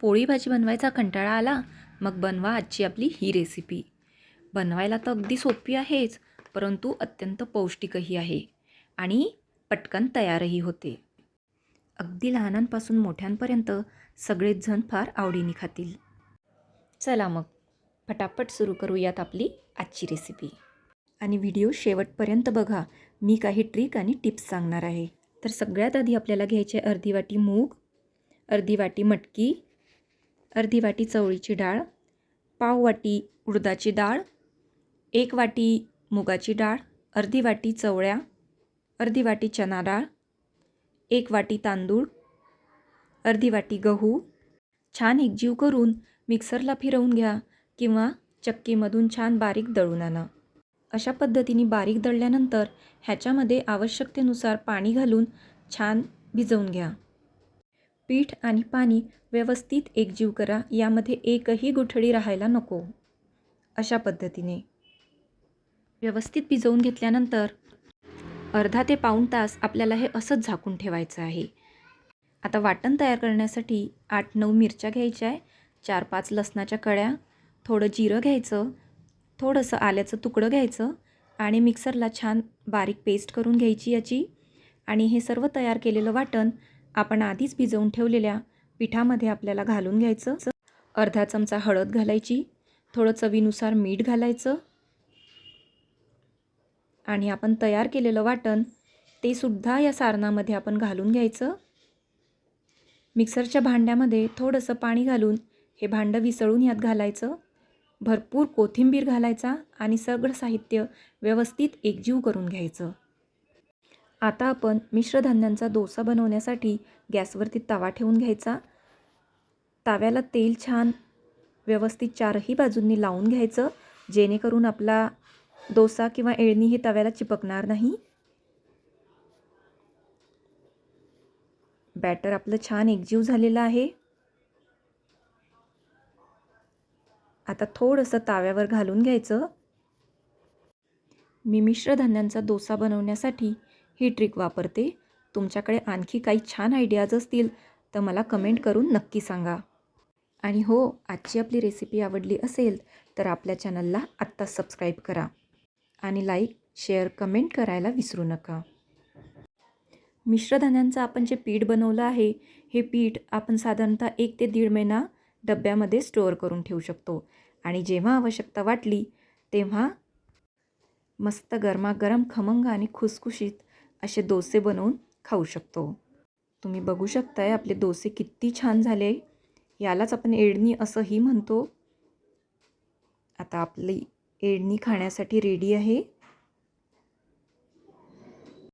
पोळी भाजी बनवायचा कंटाळा आला मग बनवा आजची आपली ही रेसिपी बनवायला तर अगदी सोपी आहेच परंतु अत्यंत पौष्टिकही आहे आणि पटकन तयारही होते. अगदी लहानांपासून मोठ्यांपर्यंत सगळेच जण फार आवडीने खातील. चला मग पटापट सुरू करूयात आपली आजची रेसिपी आणि व्हिडिओ शेवटपर्यंत बघा मी काही ट्रिक आणि टिप्स सांगणार आहे. तर सगळ्यात आधी आपल्याला घ्यायचे अर्धी वाटी मूग अर्धी वाटी मटकी अर्धी वाटी चवळीची डाळ पाव वाटी उडदाची डाळ एक वाटी मुगाची डाळ अर्धी वाटी चवळ्या अर्धी वाटी चना डाळ एक वाटी तांदूळ अर्धी वाटी गहू. छान एकजीव करून मिक्सरला फिरवून घ्या किंवा चक्कीमधून छान बारीक दळून आणा. अशा पद्धतीने बारीक दळल्यानंतर ह्याच्यामध्ये आवश्यकतेनुसार पाणी घालून छान भिजवून घ्या. पीठ आणि पाणी व्यवस्थित एकजीव करा यामध्ये एकही गुठळी राहायला नको. अशा पद्धतीने. व्यवस्थित भिजवून घेतल्यानंतर अर्धा ते पाऊण तास आपल्याला हे असंच झाकून ठेवायचं आहे. आता वाटण तयार करण्यासाठी आठ नऊ मिरच्या घ्यायच्या आहे चार पाच लसणाच्या कळ्या थोडं जिरं घ्यायचं थोडंसं आल्याचं तुकडं घ्यायचं आणि मिक्सरला छान बारीक पेस्ट करून घ्यायची याची. आणि हे सर्व तयार केलेलं वाटण आपण आधीच भिजवून ठेवलेल्या पिठामध्ये आपल्याला घालून घ्यायचं. अर्धा चमचा हळद घालायची. थोडं चवीनुसार मीठ घालायचं. आणि आपण तयार केलेलं वाटण ते सुद्धा या सारणामध्ये आपण घालून घ्यायचं. मिक्सरच्या भांड्यामध्ये थोडंसं पाणी घालून हे भांडं विसळून यात घालायचं. भरपूर कोथिंबीर घालायचा आणि सगळं साहित्य व्यवस्थित एकजीव करून घ्यायचं. आता आपण मिश्रधान्यांचा डोसा बनवण्यासाठी गॅसवरती तवा ठेवून घ्यायचा. ताव्याला तेल छान व्यवस्थित चारही बाजूंनी लावून घ्यायचं जेणेकरून आपला डोसा किंवा एळणी हे तव्याला चिपकणार नाही. बॅटर आपलं छान एकजीव झालेलं आहे. आता थोडंसं ताव्यावर घालून घ्यायचं. मी मिश्रधान्यांचा डोसा बनवण्यासाठी ही ट्रिक वापरते. तुमच्याकडे आणखी काही छान आयडियाज असतील तर मला कमेंट करून नक्की सांगा. आणि हो आजची आपली रेसिपी आवडली असेल तर आपल्या चॅनलला आत्ता सबस्क्राईब करा. आणि लाईक शेअर कमेंट करायला विसरू नका. मिश्रधान्यांचं आपण जे पीठ बनवलं आहे हे पीठ आपण साधारणतः एक ते दीड महिना डब्यामध्ये स्टोअर करून ठेवू शकतो. आणि जेव्हा आवश्यकता वाटली तेव्हा मस्त गरमागरम खमंग आणि खुसखुशीत असे डोसे बनवून खाऊ शकतो. तुम्ही बघू शकताय आपले डोसे किती छान झाले. यालाच आपण एडणी असंही म्हणतो. आता आपली एडणी खाण्यासाठी रेडी आहे.